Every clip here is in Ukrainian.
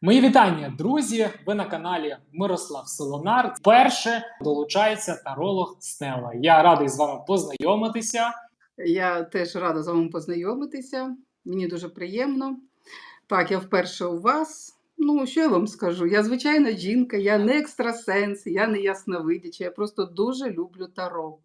Мої вітання, друзі! Ви на каналі Мирослав Солонар. Вперше долучається таролог Стела. Я радий з вами познайомитися. Я теж рада з вами познайомитися. Мені дуже приємно. Так, я вперше у вас. Ну, що я вам скажу? Я звичайна жінка, я не екстрасенс, я не ясновидяча, я просто дуже люблю таро.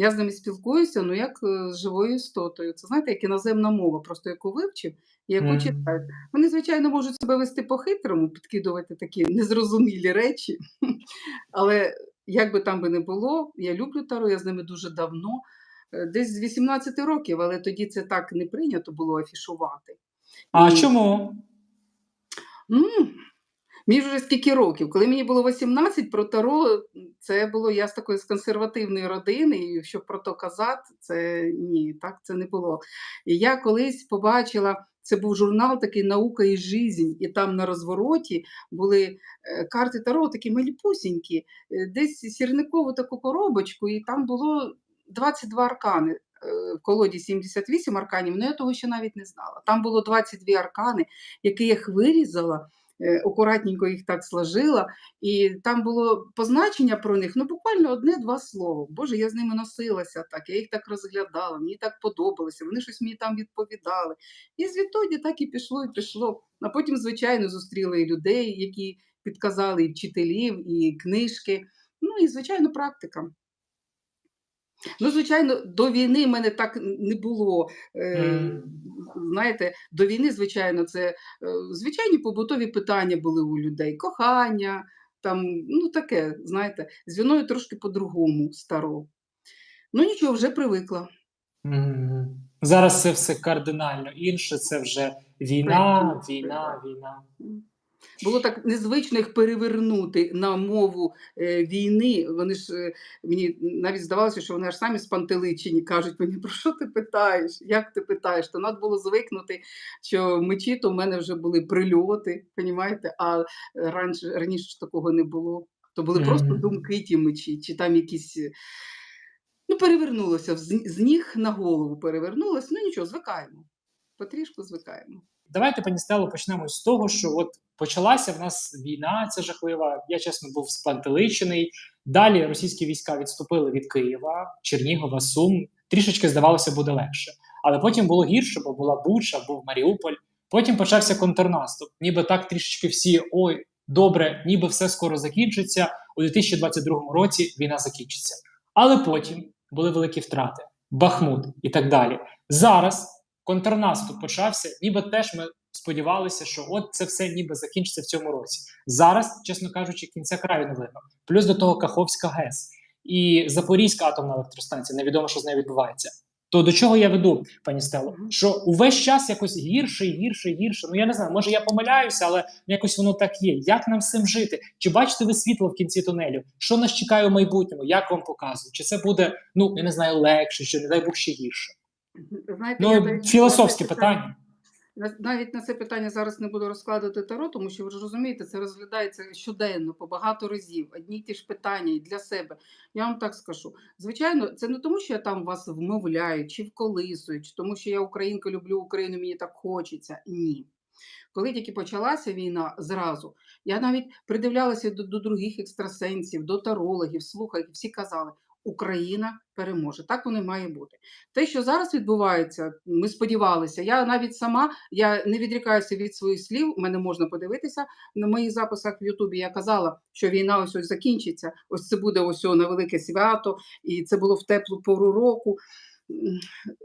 Я з ними спілкуюся, ну як е, з живою істотою. Це знаєте, як іноземна мова, просто яку вивчив і яку Мгм. читаю. Вони, звичайно, можуть себе вести по-хитрому, підкидувати такі незрозумілі речі. Але як би там би не було, я люблю таро, я з ними дуже давно, е, десь з 18 років, але тоді це так не прийнято було афішувати. А І- чому? Ну, мені вже скільки років. Коли мені було 18, про Таро це було я з такої з консервативної родини, і щоб про то казати, це ні, так це не було. І я колись побачила, це був журнал такий Наука і жизнь, і там на розвороті були е, карти Таро, такі маліпусінькі, е, десь сірникову таку коробочку, і там було 22 аркани. е, В колоді 78 арканів, але я того ще навіть не знала. Там було 22 аркани, які я їх вирізала, акуратненько їх так сложила, і там було позначення про них, ну буквально одне-два слова. Боже, я з ними носилася так, я їх так розглядала, мені так подобалося, вони щось мені там відповідали. І звідтоді так і пішло, і пішло. А потім, звичайно, зустріла і людей, які підказали, і вчителів, і книжки. Ну і, звичайно, практика. Ну, звичайно, до війни в мене так не було. Е, знаєте, до війни, звичайно, це е, звичайні побутові питання були у людей. Кохання, там, ну таке, знаєте, з війною трошки по-другому старо. Ну нічого, вже привикла. Зараз це все кардинально інше. Це вже війна, війна, війна. Було так незвично їх перевернути на мову е, війни. Вони ж е, мені навіть здавалося, що вони аж самі спантеличені кажуть мені, про що ти питаєш? Як ти питаєш? То треба було звикнути, що мечі то в мене вже були прильоти, понімаєте? а раніше, раніше такого не було. То були просто думки ті мечі, чи там якісь. е, Ну, перевернулося, з, з ніг на голову перевернулося. Ну нічого, звикаємо. Потрішку звикаємо. Давайте, пані Стело, почнемо з того, що от почалася в нас війна, ця жахлива. Я чесно був спантеличений. Далі російські війська відступили від Києва, Чернігова, Сум. Трішечки здавалося, буде легше. Але потім було гірше, бо була Буча, був Маріуполь. Потім почався контрнаступ. Ніби так трішечки всі ой, добре, ніби все скоро закінчиться. У 2022 році війна закінчиться. Але потім були великі втрати, Бахмут і так далі. Зараз контрнаступ почався, ніби теж ми сподівалися, що от це все ніби закінчиться в цьому році. Зараз, чесно кажучи, кінця краю не видно. Плюс до того Каховська ГЕС і Запорізька атомна електростанція. Невідомо, що з нею відбувається. То до чого я веду, пані Стело? Що увесь час якось гірше, гірше, гірше. Ну я не знаю, може я помиляюся, але якось воно так є. Як нам цим жити? Чи бачите ви світло в кінці тунелю? Що нас чекає в майбутньому? Як вам показують? Чи це буде, ну я не знаю, легше, чи не дай Бог ще гірше? Знаєте, Ну навіть- філософське я питання. На- Навіть на це питання зараз не буду розкладати таро, тому що ви ж розумієте, це розглядається щоденно по багато разів. Одні й ті ж питання і для себе. Я вам так скажу. Звичайно, це не тому, що я там вас вмовляю чи вколисую, чи тому, що я українка люблю Україну, мені так хочеться. Ні. Коли тільки почалася війна зразу, я навіть придивлялася до, до других екстрасенсів, до тарологів, слухай, всі казали, Україна переможе. Так воно має бути. Те, що зараз відбувається, ми сподівалися. Я навіть сама я не відрікаюся від своїх слів. Мене можна подивитися на моїх записах в Ютубі. Я казала, що війна ось ось закінчиться. Ось це буде ось на велике свято, і це було в теплу пору року.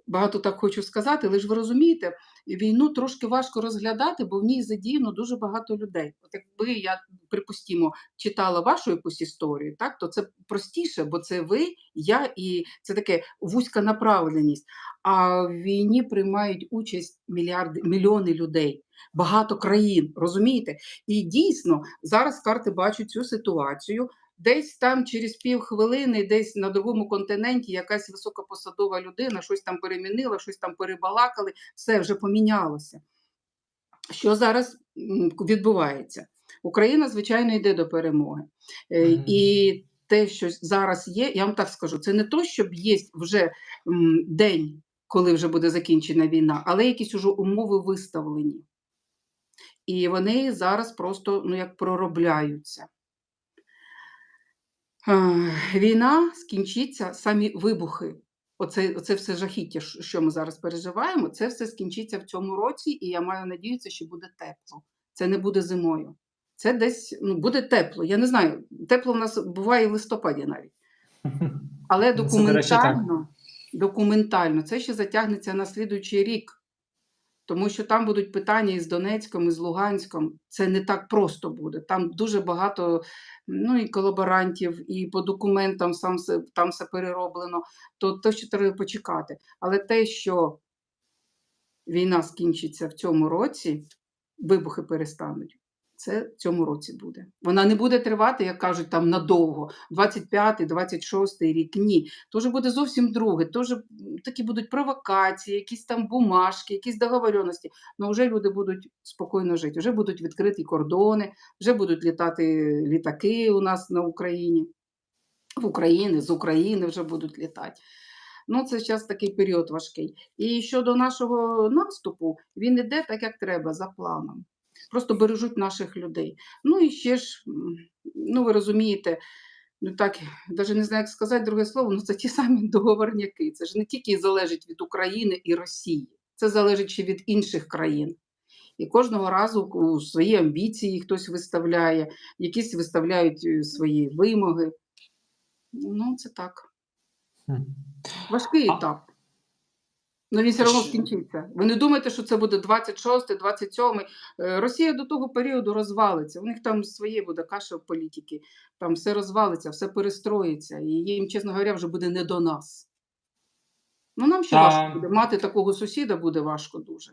Багато так хочу сказати, але ж ви розумієте, війну трошки важко розглядати, бо в ній задіяно дуже багато людей. От якби я припустімо читала вашу якусь історію, так то це простіше, бо це ви, я і це таке вузька направленість. А в війні приймають участь мільярди мільйони людей, багато країн, розумієте? І дійсно зараз карти бачать цю ситуацію. Десь там через півхвилини, десь на другому континенті якась високопосадова людина щось там перемінила, щось там перебалакали, все вже помінялося. Що зараз відбувається? Україна, звичайно, йде до перемоги. Мгм. І те, що зараз є, я вам так скажу, це не то, щоб є вже день, коли вже буде закінчена війна, але якісь уже умови виставлені. І вони зараз просто ну, як проробляються. Війна скінчиться, самі вибухи. Оце, оце все жахіття, що ми зараз переживаємо, це все скінчиться в цьому році, і я маю надіятися, що буде тепло. Це не буде зимою. Це десь ну, буде тепло. Я не знаю, тепло в нас буває в листопаді навіть. Але Ну, документально, документально це ще затягнеться на слідуючий рік. Тому що там будуть питання із Донецьком, і з Луганськом. Це не так просто буде. Там дуже багато ну, і колаборантів, і по документам сам там все перероблено. То те, що треба почекати. Але те, що війна скінчиться в цьому році, вибухи перестануть. Це в цьому році буде. Вона не буде тривати, як кажуть, там надовго. 25-й, 26-й рік. Ні. То буде зовсім друге. То вже такі будуть провокації, якісь там бумажки, якісь договоренності. Ну вже люди будуть спокійно жити. Вже будуть відкриті кордони, вже будуть літати літаки у нас на Україні. В Україні, з України вже будуть літати. Ну, це зараз такий період важкий. І щодо нашого наступу, він іде так, як треба, за планом. Просто бережуть наших людей. Ну і ще ж, ну ви розумієте, ну так, навіть не знаю, як сказати друге слово, ну це ті самі договорняки. Це ж не тільки залежить від України і Росії, це залежить ще від інших країн. І кожного разу у свої амбіції хтось виставляє, якісь виставляють е, свої вимоги. Ну, це так. Важкий А- етап. Ну він все одно скінчиться. Ви не думаєте, що це буде 26, 27. Е, Росія до того періоду розвалиться. У них там своє буде каша в політики. Там все розвалиться, все перестроїться. І їм, чесно говоря, вже буде не до нас. Ну, нам ще Та- важко буде. Мати такого сусіда буде важко дуже.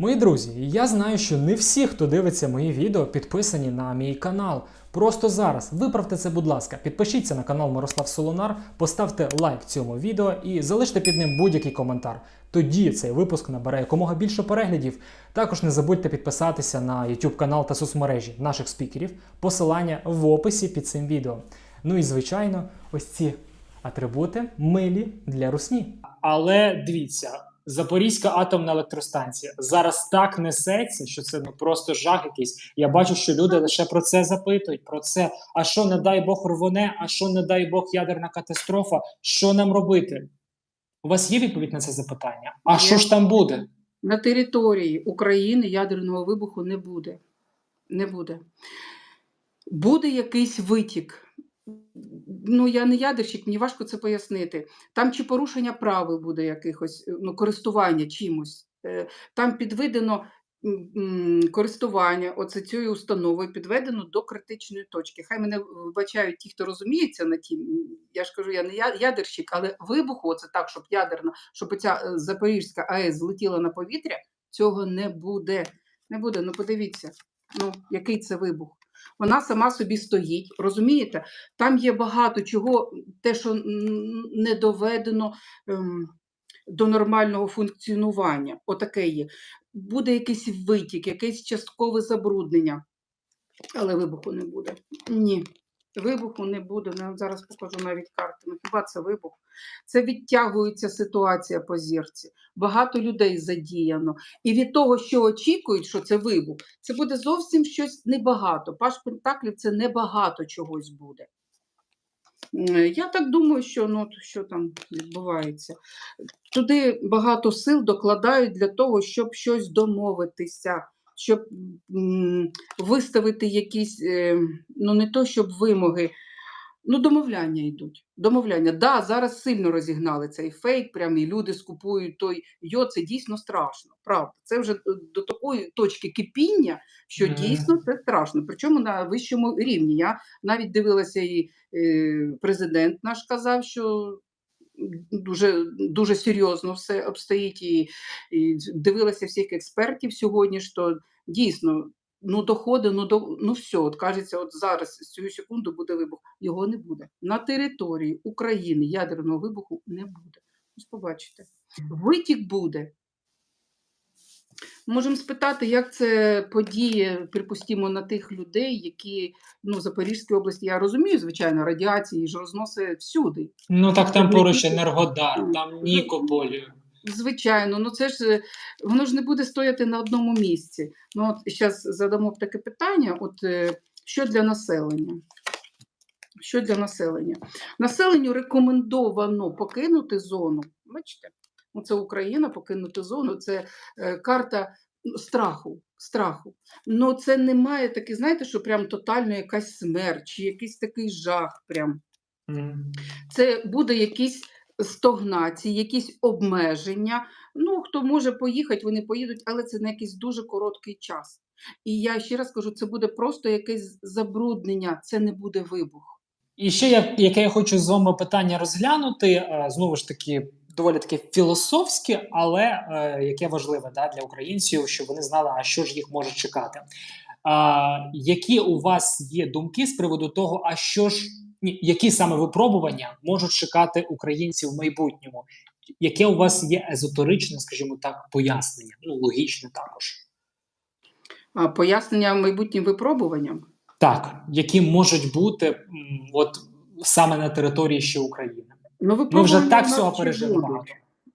Мої друзі, я знаю, що не всі, хто дивиться мої відео, підписані на мій канал. Просто зараз виправте це, будь ласка, підпишіться на канал Мирослав Солонар, поставте лайк цьому відео і залиште під ним будь-який коментар. Тоді цей випуск набере якомога більше переглядів. Також не забудьте підписатися на YouTube канал та соцмережі наших спікерів. Посилання в описі під цим відео. Ну і звичайно, ось ці атрибути милі для русні. Але дивіться, Запорізька атомна електростанція зараз так несеться, що це ну просто жах якийсь. Я бачу, що люди лише про це запитують. Про це. А що не дай Бог рвоне, а що не дай Бог ядерна катастрофа? Що нам робити? У вас є відповідь на це запитання? А Є. що ж там буде? На території України ядерного вибуху не буде. Не буде. Буде якийсь витік. Ну, я не ядерщик, мені важко це пояснити. Там чи порушення правил буде якихось, е, ну, користування чимось. Е, Там підведено користування оце цією установою підведено до критичної точки. Хай мене вибачають ті, хто розуміється на тім. Я ж кажу, я не ядерщик, але вибуху, оце так, щоб ядерна, щоб ця е, Запорізька АЕС злетіла на повітря, цього не буде. Не буде. Ну подивіться, ну який це вибух. Вона сама собі стоїть, розумієте? Там є багато чого, те, що не доведено ем, до нормального функціонування. Отаке є. Буде якийсь витік, якесь часткове забруднення, але вибуху не буде. Ні, вибуху не буде. Я вам зараз покажу навіть карти. Ну хіба це вибух? Це відтягується ситуація по зірці. Багато людей задіяно. І від того, що очікують, що це вибух, це буде зовсім щось небагато. Паш Пентаклів це небагато чогось буде. Я так думаю, що ну, що там відбувається. Туди багато сил докладають для того, щоб щось домовитися, щоб виставити якісь, е, ну не то щоб вимоги, ну домовляння йдуть. Домовляння. Да, зараз сильно розігнали цей фейк, прям і люди скупують той йо, це дійсно страшно. Правда, це вже до- такої точки кипіння, що Мгм. дійсно це страшно. Причому на вищому рівні. Я навіть дивилася, і е, президент наш казав, що дуже, дуже серйозно все обстоїть, і, і дивилася всіх експертів сьогодні, що дійсно. Ну, доходи, ну до ну все, от кажеться, от зараз з цю секунду буде вибух. Його не буде. На території України ядерного вибуху не буде. Ось побачите. Витік буде. Можемо спитати, як це подіє, припустимо, на тих людей, які ну, в Запорізькій області, я розумію, звичайно, радіації ж розносить всюди. Ну так там поруч Енергодар, там Нікополь. Звичайно, ну це ж е, воно ж не буде стояти на одному місці. Ну от зараз задамо таке питання: от е, що для населення? Що для населення? Населенню рекомендовано покинути зону. Бачите, це Україна, покинути зону, це е, карта ну, страху. страху. Ну це немає таки, знаєте, що прям тотально якась смерть, чи якийсь такий жах. Прям це буде якісь стогнації, якісь обмеження. Ну, хто може поїхати, вони поїдуть, але це на якийсь дуже короткий час. І я ще раз кажу, це буде просто якесь забруднення, це не буде вибух. І ще я, яке я хочу з вами питання розглянути, знову ж таки, доволі таке філософське, але е, яке важливе да, для українців, щоб вони знали, а що ж їх може чекати. А, які у вас є думки з приводу того, а що ж ні, які саме випробування можуть чекати українців в майбутньому? Яке у вас є езотеричне, скажімо так, пояснення? Ну, логічне також. А пояснення майбутнім випробуванням. Так, які можуть бути от саме на території ще України. Ну, Ми вже так у нас всього ще пережили будуть. багато.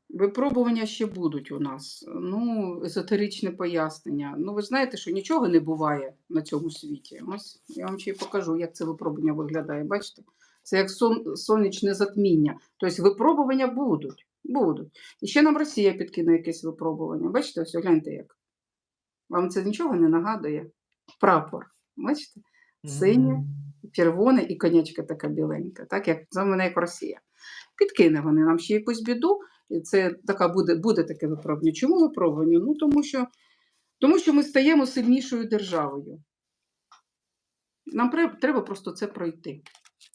Випробування ще будуть у нас. Ну, езотеричне пояснення. Ну, ви ж знаєте, що нічого не буває на цьому світі. Ось я вам ще й покажу, як це випробування виглядає. Бачите? Це як сон, сонячне затміння. Тобто випробування будуть. будуть. І ще нам Росія підкине якесь випробування. Бачите, ось гляньте як. Вам це нічого не нагадує? Прапор. Бачите? Синє, червоне і конячка така біленька, так як за мене як Росія. Підкине вони нам ще якусь біду, і це така буде, буде таке випробування. Чому випробування? Ну тому що, тому що ми стаємо сильнішою державою. Нам треба просто це пройти.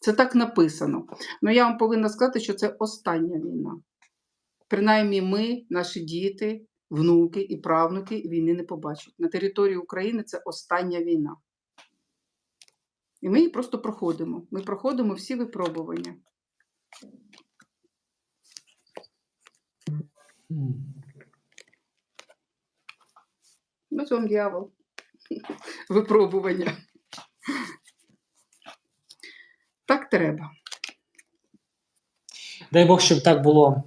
Це так написано. Ну я вам повинна сказати, що це остання війна. Принаймні, ми, наші діти, внуки і правнуки війни не побачать. На території України це остання війна. І ми її просто проходимо. Ми проходимо всі випробування. Це вам дьявол. Випробування. Так треба. Дай Бог, щоб так було,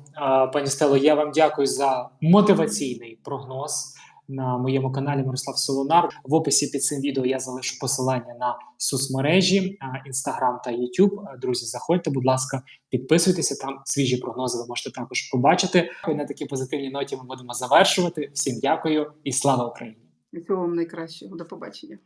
пані Стело. Я вам дякую за мотиваційний прогноз на моєму каналі Мирослав Солонар. В описі під цим відео я залишу посилання на соцмережі Інстаграм та YouTube. Друзі, заходьте, будь ласка, підписуйтеся. Там свіжі прогнози ви можете також побачити. І на такій позитивній ноті ми будемо завершувати. Всім дякую і слава Україні! Всього вам найкращого. До побачення.